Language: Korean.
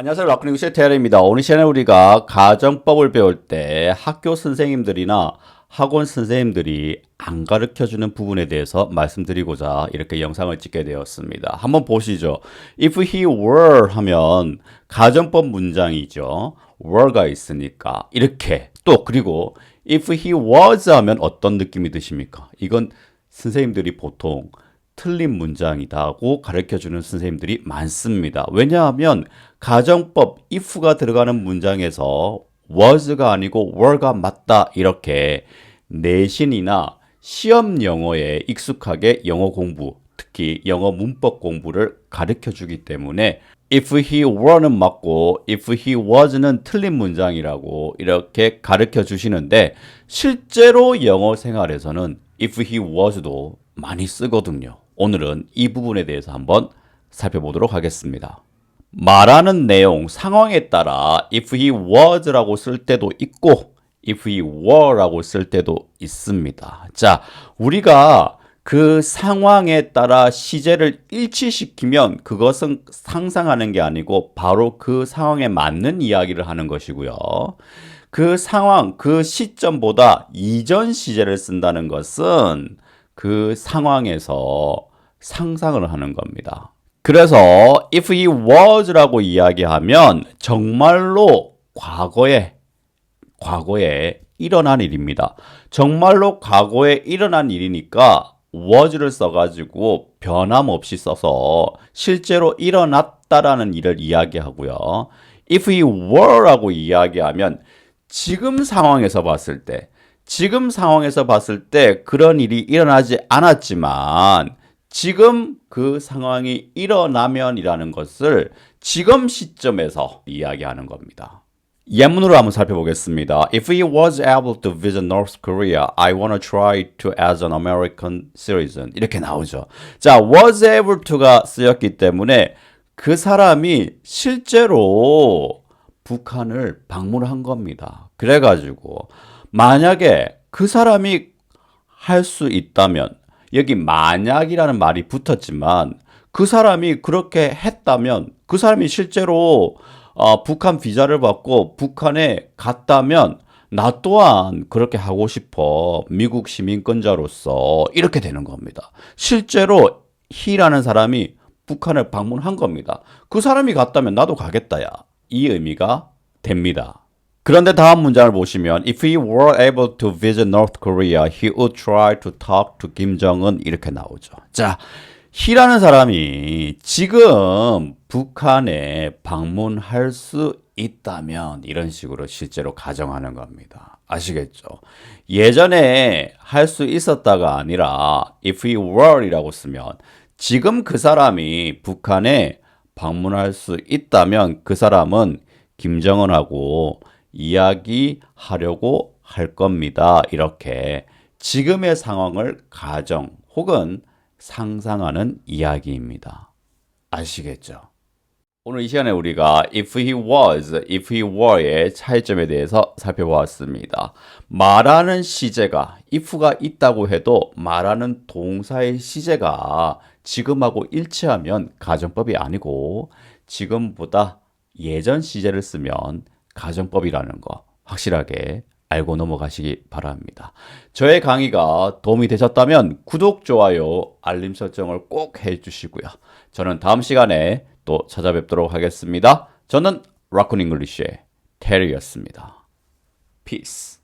안녕하세요. 라쿠닝구시의 테일입니다. 오늘 시간에 우리가 가정법을 배울 때 학교 선생님들이나 학원 선생님들이 안 가르쳐 주는 부분에 대해서 말씀드리고자 이렇게 영상을 찍게 되었습니다. 한번 보시죠. If he were 하면 가정법 문장이죠. were가 있으니까 이렇게 또 그리고 if he was 하면 어떤 느낌이 드십니까? 이건 선생님들이 보통 틀린 문장이다고 가르쳐 주는 선생님들이 많습니다. 왜냐하면 가정법 if가 들어가는 문장에서 was가 아니고 were가 맞다 이렇게 내신이나 시험 영어에 익숙하게 영어 공부, 특히 영어 문법 공부를 가르쳐 주기 때문에 if he were는 맞고 if he was는 틀린 문장이라고 이렇게 가르쳐 주시는데 실제로 영어 생활에서는 if he was도 많이 쓰거든요. 오늘은 이 부분에 대해서 한번 살펴보도록 하겠습니다. 말하는 내용, 상황에 따라 if he was라고 쓸 때도 있고 if he were라고 쓸 때도 있습니다. 자, 우리가 그 상황에 따라 시제를 일치시키면 그것은 상상하는 게 아니고 바로 그 상황에 맞는 이야기를 하는 것이고요. 그 상황, 그 시점보다 이전 시제를 쓴다는 것은 그 상황에서 상상을 하는 겁니다. 그래서 if he was라고 이야기하면 정말로 과거에 과거에 일어난 일입니다. 정말로 과거에 일어난 일이니까 was를 써가지고 변함없이 써서 실제로 일어났다라는 일을 이야기하고요. if he were라고 이야기하면 지금 상황에서 봤을 때, 지금 상황에서 봤을 때 그런 일이 일어나지 않았지만 지금 그 상황이 일어나면이라는 것을 지금 시점에서 이야기하는 겁니다. 예문으로 한번 살펴보겠습니다. If he was able to visit North Korea, I want to try to as an American citizen. 이렇게 나오죠. 자, was able to가 쓰였기 때문에 그 사람이 실제로 북한을 방문한 겁니다. 그래가지고 만약에 그 사람이 할 수 있다면 여기 만약이라는 말이 붙었지만 그 사람이 그렇게 했다면 그 사람이 실제로 어, 북한 비자를 받고 북한에 갔다면 나 또한 그렇게 하고 싶어 미국 시민권자로서 이렇게 되는 겁니다. 실제로 히라는 사람이 북한을 방문한 겁니다. 그 사람이 갔다면 나도 가겠다야. 이 의미가 됩니다. 그런데 다음 문장을 보시면 If he were able to visit North Korea, he would try to talk to Jong-un 이렇게 나오죠. 자, 히라는 사람이 지금 북한에 방문할 수 있다면 이런 식으로 실제로 가정하는 겁니다. 아시겠죠? 예전에 할 수 있었다가 아니라 if he were이라고 쓰면 지금 그 사람이 북한에 방문할 수 있다면 그 사람은 김정은하고 이야기하려고 할 겁니다. 이렇게 지금의 상황을 가정 혹은 상상하는 이야기입니다. 아시겠죠? 오늘 이 시간에 우리가 if he was, if he were의 차이점에 대해서 살펴보았습니다. 말하는 시제가 if가 있다고 해도 말하는 동사의 시제가 지금하고 일치하면 가정법이 아니고 지금보다 예전 시제를 쓰면 가정법이라는 거 확실하게 알고 넘어가시기 바랍니다. 저의 강의가 도움이 되셨다면 구독, 좋아요, 알림 설정을 꼭 해주시고요. 저는 다음 시간에 또 찾아뵙도록 하겠습니다. 저는 라쿤 잉글리쉬의 테리였습니다. Peace.